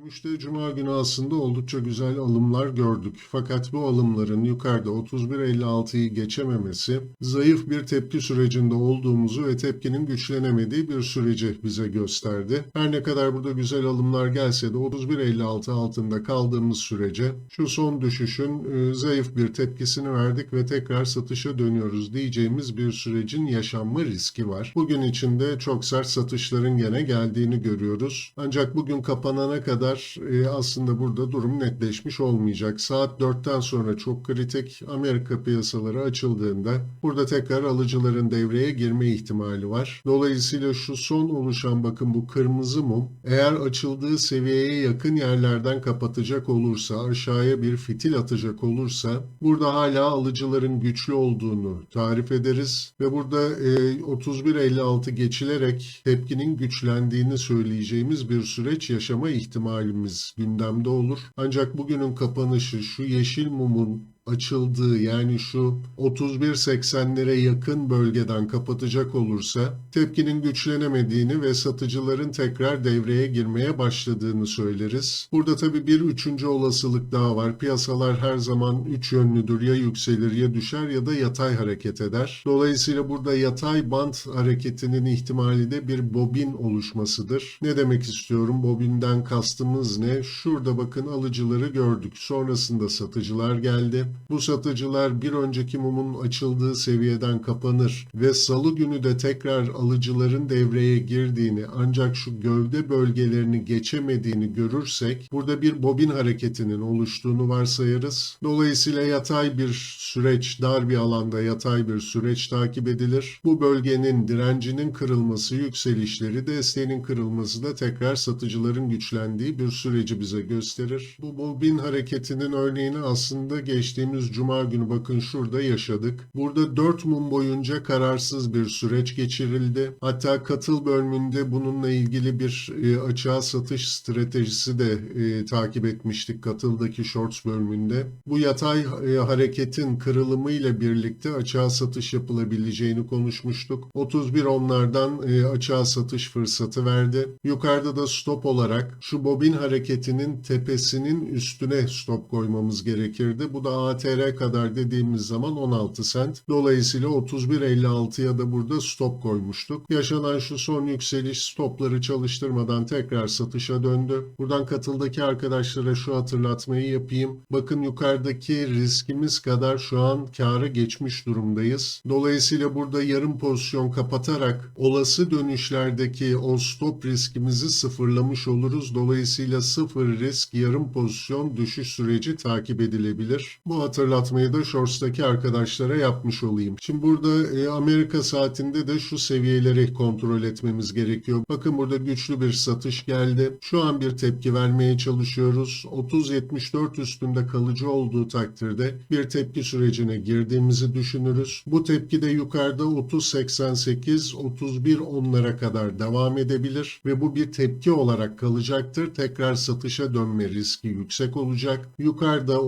Gümüşte Cuma günü aslında oldukça güzel alımlar gördük. Fakat bu alımların yukarıda 31.56'yı geçememesi zayıf bir tepki sürecinde olduğumuzu ve tepkinin güçlenemediği bir süreci bize gösterdi. Her ne kadar burada güzel alımlar gelse de 31.56 altında kaldığımız sürece şu son düşüşün e, zayıf bir tepkisini verdik ve tekrar satışa dönüyoruz diyeceğimiz bir sürecin yaşanma riski var. Bugün içinde çok sert satışların gene geldiğini görüyoruz. Ancak bugün kapanana kadar e, aslında burada durum netleşmiş olmayacak. Saat 4'ten sonra çok kritik Amerika piyasaları açıldığında burada tekrar alıcıların devreye girme ihtimali var. Dolayısıyla şu son oluşan bakın bu kırmızı mum eğer açıldığı seviyeye yakın yerlerden kapatacak olursa aşağıya bir fitil atacak olursa burada hala alıcıların güçlü olduğunu tarif ederiz ve burada e, 31.56 geçilerek tepkinin güçlendiğini söyleyeceğimiz bir süreç yaşama ihtimalimiz gündemde olur. Ancak bugünün kapanışı şu yeşil mumun açıldığı yani şu 31.80'lere yakın bölgeden kapatacak olursa tepkinin güçlenemediğini ve satıcıların tekrar devreye girmeye başladığını söyleriz. Burada tabii bir üçüncü olasılık daha var. Piyasalar her zaman üç yönlüdür. Ya yükselir ya düşer ya da yatay hareket eder. Dolayısıyla burada yatay band hareketinin ihtimali de bir bobin oluşmasıdır. Ne demek istiyorum? Bobinden kastımız ne? Şurada bakın alıcıları gördük. Sonrasında satıcılar geldi. Bu satıcılar bir önceki mumun açıldığı seviyeden kapanır ve salı günü de tekrar alıcıların devreye girdiğini ancak şu gövde bölgelerini geçemediğini görürsek burada bir bobin hareketinin oluştuğunu varsayarız. Dolayısıyla yatay bir süreç, dar bir alanda yatay bir süreç takip edilir. Bu bölgenin direncinin kırılması, yükselişleri, desteğinin kırılması da tekrar satıcıların güçlendiği bir süreci bize gösterir. Bu bobin hareketinin örneğini aslında geçtiğimiz cuma günü bakın şurada yaşadık. Burada 4 mum boyunca kararsız bir süreç geçirildi. Hatta katıl bölümünde bununla ilgili bir e, açığa satış stratejisi de e, takip etmiştik katıldaki shorts bölümünde. Bu yatay e, hareketin kırılımıyla birlikte açığa satış yapılabileceğini konuşmuştuk. 31 onlardan e, açığa satış fırsatı verdi. Yukarıda da stop olarak şu bobin hareketinin tepesinin üstüne stop koymamız gerekirdi. Bu da ATR kadar dediğimiz zaman 16 sent. Dolayısıyla 31.56'ya da burada stop koymuştuk. Yaşanan şu son yükseliş stopları çalıştırmadan tekrar satışa döndü. Buradan katıldaki arkadaşlara şu hatırlatmayı yapayım. Bakın yukarıdaki riskimiz kadar şu an kâra geçmiş durumdayız. Dolayısıyla burada yarım pozisyon kapatarak olası dönüşlerdeki o stop riskimizi sıfırlamış oluruz. Dolayısıyla sıfır risk yarım pozisyon düşüş süreci takip edilebilir. Bu hatırlatmayı da Shorts'taki arkadaşlara yapmış olayım. Şimdi burada e, Amerika saatinde de şu seviyeleri kontrol etmemiz gerekiyor. Bakın burada güçlü bir satış geldi. Şu an bir tepki vermeye çalışıyoruz. 30.74 üstünde kalıcı olduğu takdirde bir tepki sürecine girdiğimizi düşünürüz. Bu tepki de yukarıda 30.88, 31 onlara kadar devam edebilir ve bu bir tepki olarak kalacaktır. Tekrar satışa dönme riski yüksek olacak. Yukarıda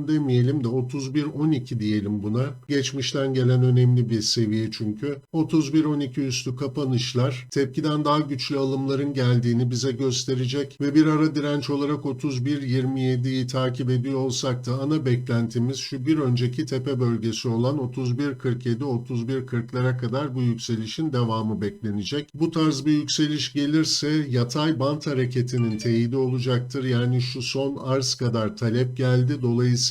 31.10 demeyelim de 31.12 diyelim buna. Geçmişten gelen önemli bir seviye çünkü. 31.12 üstü kapanışlar tepkiden daha güçlü alımların geldiğini bize gösterecek ve bir ara direnç olarak 31.27'yi takip ediyor olsak da ana beklentimiz şu bir önceki tepe bölgesi olan 31.47 31.40'lara kadar bu yükselişin devamı beklenecek. Bu tarz bir yükseliş gelirse yatay bant hareketinin teyidi olacaktır. Yani şu son arz kadar talep geldi. Dolayısıyla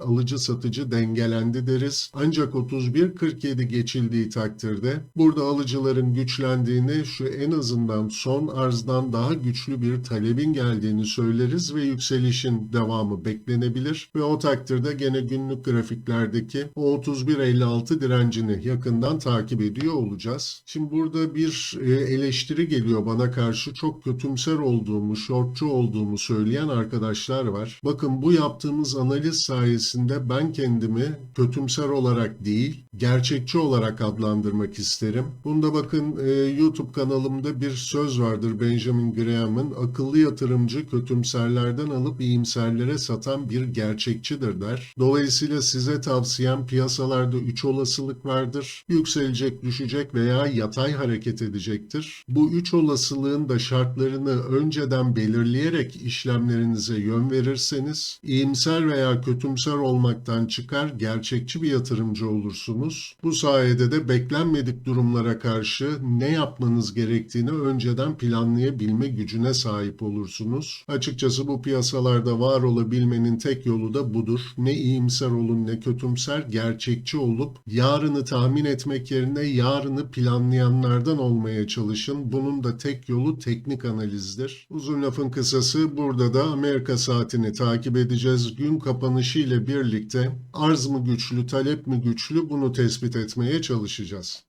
alıcı satıcı dengelendi deriz. Ancak 31.47 geçildiği takdirde burada alıcıların güçlendiğini şu en azından son arzdan daha güçlü bir talebin geldiğini söyleriz ve yükselişin devamı beklenebilir ve o takdirde gene günlük grafiklerdeki o 31.56 direncini yakından takip ediyor olacağız. Şimdi burada bir e, eleştiri geliyor bana karşı çok kötümser olduğumu, şortçu olduğumu söyleyen arkadaşlar var. Bakın bu yaptığımız analiz analiz sayesinde ben kendimi kötümser olarak değil, gerçekçi olarak adlandırmak isterim. Bunda bakın e, YouTube kanalımda bir söz vardır Benjamin Graham'ın. Akıllı yatırımcı kötümserlerden alıp iyimserlere satan bir gerçekçidir der. Dolayısıyla size tavsiyem piyasalarda 3 olasılık vardır. Yükselecek, düşecek veya yatay hareket edecektir. Bu 3 olasılığın da şartlarını önceden belirleyerek işlemlerinize yön verirseniz iyimser veya kötümser olmaktan çıkar gerçekçi bir yatırımcı olursunuz. Bu sayede de beklenmedik durumlara karşı ne yapmanız gerektiğini önceden planlayabilme gücüne sahip olursunuz. Açıkçası bu piyasalarda var olabilmenin tek yolu da budur. Ne iyimser olun ne kötümser gerçekçi olup yarını tahmin etmek yerine yarını planlayanlardan olmaya çalışın. Bunun da tek yolu teknik analizdir. Uzun lafın kısası burada da Amerika saatini takip edeceğiz. Gün kapanışı ile birlikte arz mı güçlü, talep mi güçlü bunu tespit etmeye çalışacağız.